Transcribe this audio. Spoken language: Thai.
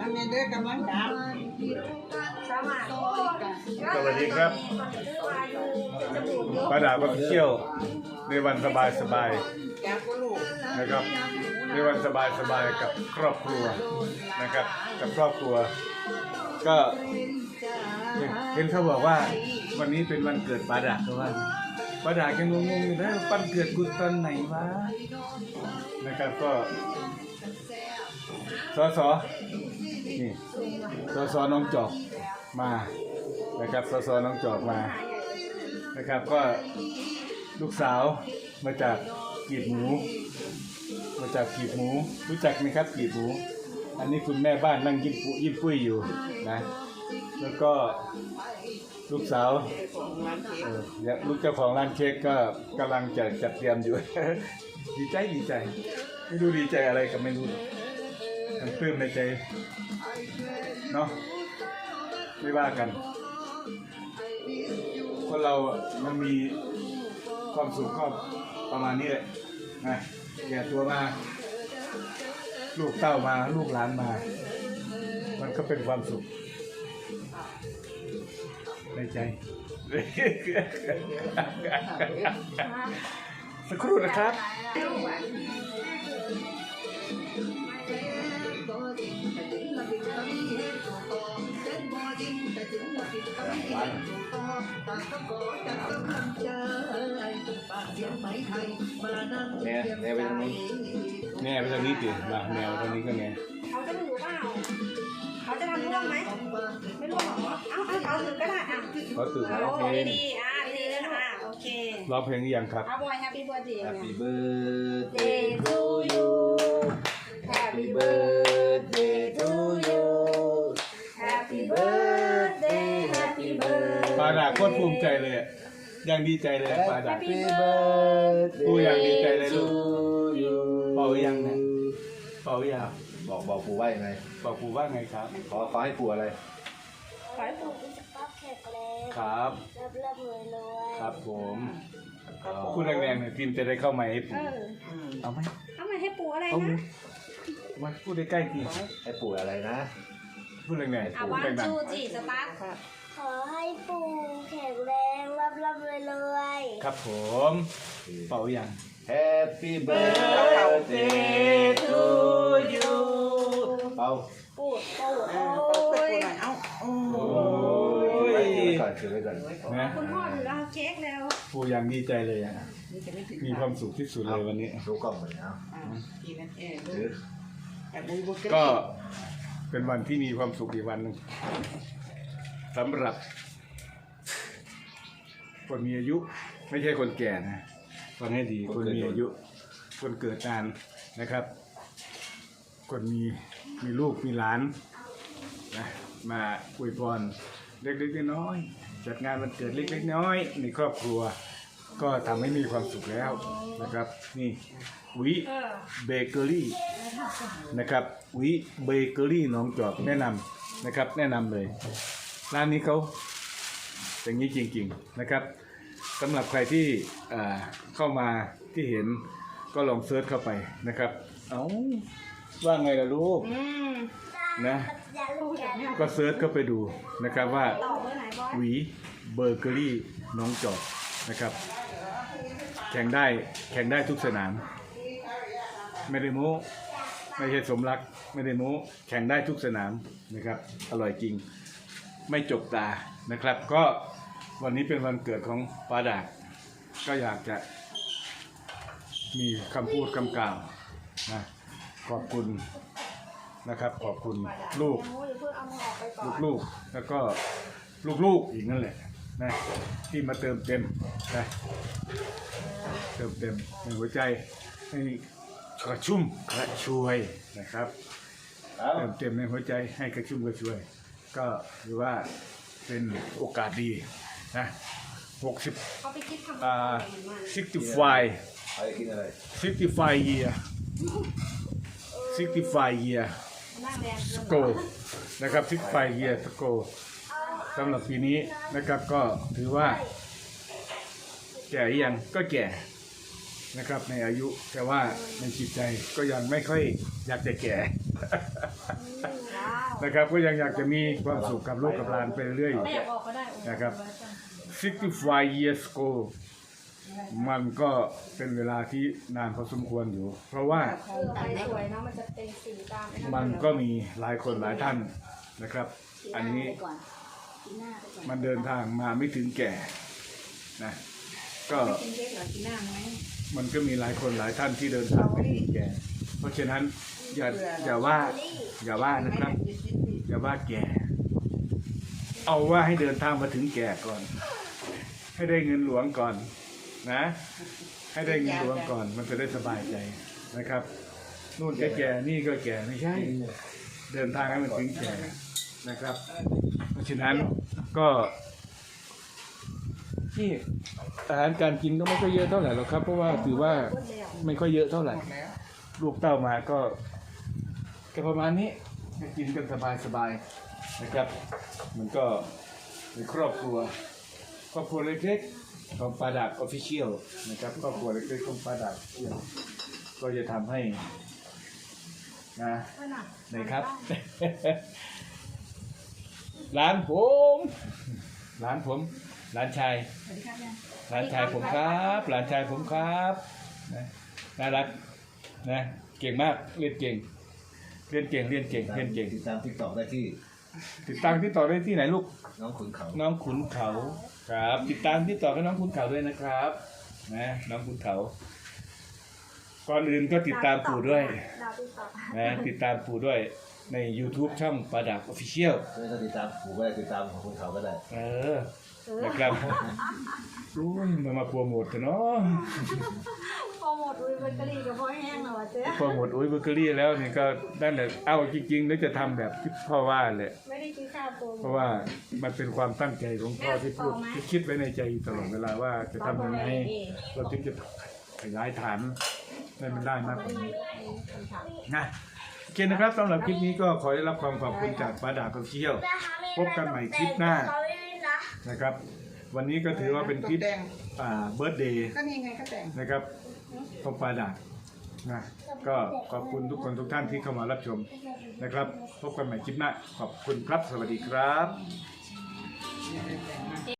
น้ำเนเด้อกำลังดับสวัสดีครับป้าดาก็เที่ยว ในวันสบายสบายจับก็ลูกๆนะครับ ในวันสบายสบายๆกับครอบครัวนะครับ กับครอบครัว ก็เห็นเขาบอกว่า วันนี้เป็นวันเกิดป้าดาเพราะว่าป้าดาแกงงๆอยู่นะวันเกิดกูตอนไหนวะนะครับก็สอสอ นี่สอสอน้องจอกมานะครับสอสอน้องจอกมานะครับก็ลูกสาวมาจากกีบหมู มาจากกีบหมู รู้จักไหมครับกีบหมู อันนี้คุณแม่บ้านนั่งยิ้มปุยิ้มปุ้ยอยู่นะแล้วก็ลูกสาวลูกเจ้าของร้านเค้กก็กำลังจะจัดเตรียมอยู่ ดีใจดีใจ ไม่รู้ดีใจอะไรก็ไม่รู้ มันปลื้มในใจเนาะไม่ว่ากัน คนเราอะมันมีความสุขก็ประมาณนี้แหละนะแก่ตัวมา ลูกเต้ามาลูกหลานมา มันก็เป็นความสุขในใจ สักครู่นะครับ แม่แม่ไปทางนู้นแม่ไปทางนี้ติมาแมวทางนี้ก็แม่เขาจะรู้เปล่าเขาจะทำร่วงไหมไม่ร่วงหรอเอาเอาเขาถือก็ได้อะเขาตื่นเอาร้อเพลงดีๆอะดีเลยค่ะโอเคร้องเพลงหรือยังครับเอาบอยแฮปปี้เบิร์ดเดย์ Happy เนี่ย birthday to you Happy birthday to you Happy birthday Happy birthday ปาดาโคตรภูมิใจเลยอะยังดีใจเลยอะปาดา Happy birthday ปู่อยากดีใจเลยลูก to you เป่าหรือยังนะเป่าอยางบอกบอกปู่ว่ายังไง บอกปู่ว่าไงครับ ขอขอให้ปู่อะไร ขอให้ปู่สุขภาพแข็งแรงครับ รับรับรวยรวยครับผมพูดแรงๆหน่อยพิมพ์จะได้เข้ามาให้เอปู่อเอาไหมเอามาให้ปู่อะไรเอาไหมนะมาพูดใกล้ๆทีให้ปู่อะไรนะ พูดแรงอะๆพูดวันดังจูจีสตาร์ทขอให้ปู่แข็งแรงรับรับรวยรวยๆครับผมเป่ายัง Happy birthday to you เป่าปู่ปู่เออโอ้เปิดยเปิดเอาโอ้โอ้ยถือไว้ก่อนถือไว้ก่อนนะคุณพ่อถือเอาเค้กแล้วปู่ยังดีใจเลยอะนี่จะไม่ถึงมีความสุขที่สุดเลยวันนี้ดูกล้องหน่อยนะอ่ากี่นาทีถือแต่บุญบุญก็เป็นวันที่มีความสุขอีกวันหนึ่งสำหรับ คนมีอายุ ไม่ใช่คนแก่นะฟังให้ดีคนมีอายุ คนเกิดนานนะครับ คนมีมีลูกมีหลานนะมาอวยพรเล็กๆน้อยๆจัดงานวันเกิดเล็กๆน้อยๆในครอบครัว ก็ทำให้มีความสุขแล้วนะครับ นี่วิเบเกอรี่นะครับวิเบเกอรี่หนองจอกแนะนำนะครับ แนะนำเลย ร้านนี้เขา อย่างนี้จริงๆนะครับสำหรับใครที่อ่าเข้ามาที่เห็นก็ลองเซิร์ชเข้าไปนะครับ เอาว่าไงล่ะลูกอืมนะอย่าลูกอย่าก็เซิร์ชเข้าไปดูนะครับว่าต่อเบอร์ไหนบอยหวีเบเกอรี่หน้องจอกนะครับ แข่งได้แข่งได้ทุกสนาม ไม่ได้โม้ไม่ใช่สมรัก ไม่ได้โม้แข่งได้ทุกสนามนะครับ อร่อยจริง ไม่จกตานะครับ ก็วันนี้เป็นวันเกิดของปาดากก็อยากจะมีคำพูดคำกล่าวนะขอบคุณนะครับ ขอบคุณลูกโอ้ยเพิ่งเอามือออกไปก่อนลูกๆแล้วก็ลูกๆอีกนั่นแหละนะที่มาเติมเต็มนะเติมเต็มในหัวใจให้กระชุ่มกระชวยนะครับเติมเต็มในหัวใจให้กระชุ่มกระชวย ก็ถือว่าเป็นโอกาสดีนะหกสิบเขาไปคิดทำอ่าอะไรมันมา65ไปกินอะไร65 year 65 year หน้าแดงสโกนะครับซิกไฟเยียสโกสำหรับปีนี้นะครับก็ถือว่า แก่หรือยังก็แก่นะครับในอายุแต่ว่าในจิตใจก็ยังไม่ค่อยอยากจะแก่ว้าว นะครับก็ยังอยากจะมีความสุขกับลูกกับหลานไปเรื่อยไม่อยากออกก็ได้นะครับ 65 years ago มันก็เป็นเวลาที่นานพอสมควรอยู่ เพราะว่าเออไปสวยเนาะมันจะเป็นสีตามไอ้นั่นมันก็มีหลายคนหลายท่านนะครับ อันนี้มันเดินทางมาไม่ถึงแก่นะก็กินเค้กเหรอกินน้ำไหมมันก็มีหลายคนหลายท่านที่เดินทางไม่ถึงแก่ เพราะฉะนั้นอย่าอย่าว่า อย่าว่านะครับ อย่าว่าแก่ เอาว่าให้เดินทางมาถึงแก่ก่อน ให้ได้เงินหลวงก่อน นะ ให้ได้เงินหลวงก่อน มันจะได้สบายใจนะครับนู่นก็แก่นี่ก็แก่ไม่ใช่ เดินทางให้มันถึงแก่นะครับ เพราะฉะนั้นก็ที่อาหารการกินก็ไม่ค่อยเยอะเท่าไหร่หรอกครับ เพราะว่าถือว่าไม่ค่อยเยอะเท่าไหร่ลวลูกเต้ามาก็ ก็ประมาณนี้ให้กินกันสบายสบายๆนะครับ มันก็เป็นครอบครัว ครอบครัวเล็กๆของปาดักออฟฟิเชียลนะครับครอบครัวเล็กๆของปาดักเชียลก็จะทำให้นะไหนครับ ร้านผมร้านผมร้านชายรับยังหลานชายผมครับหลานชายผมครับนะน่ารักนะเก่งมากเรียนเก่ง เรียนเก่งเรียนเก่งเรียนเก่งติดตามทิกตอกได้ที่ ติดตามที่ต่อได้ที่ไหนลูก น้องขุนเขาน้องขุนเขาครับ ติดตามที่ต่อให้น้องขุนเขาด้วยนะครับ นะน้องขุนเขาก่อนอื่นก็ติดตามปู่ด้วยดาวติ๊กต็อกนะติดตามปู่ด้วยใน YouTube ช่องปาดาบออฟฟิเชียล ไม่ต้องติดตามผมก็ได้ติดตามของขุนเขาก็ได้ เออ นะครับรู้ยมามาโปรโมทกันเนาะโปรโมทอุ้ยเบเกอรี่กับพ่อแห้งเหรอวะเจ๊พอหมดอุ้ยเบเกอรี่แล้วนี่ก็นั่นแหละเอาจริงๆแล้วจะทำแบบที่พ่อว่าแหละ ไม่ได้กินข้าวโปรโมเพทราะว่ามันเป็นความตั้งใจของพ่อที่พูดแม่ที่คิดไว้ในใจตลอดเวลาว่าจะทำยังไงเราจึงจะขยายฐานให้มันได้มากกว่านี้นะโอเคนะครับสำหรับคลิปนี้ก็ขอได้รับความขอบคุณจากป้าดาเขาเชี่ยว พบกันใหม่คลิปหน้าเขาไม่ได้ นะนะครับ วันนี้ก็ถือว่าเป็นคลิปตกแต่ง อ่าเบิร์ดเดย์ก็นี่ไงก็แต่ง นะครับพบป้าดานะก็ขอบคุณทุกคนทุกท่านที่เข้ามารับชมนะครับ พบกันใหม่คลิปหน้าขอบคุณครับสวัสดีครับ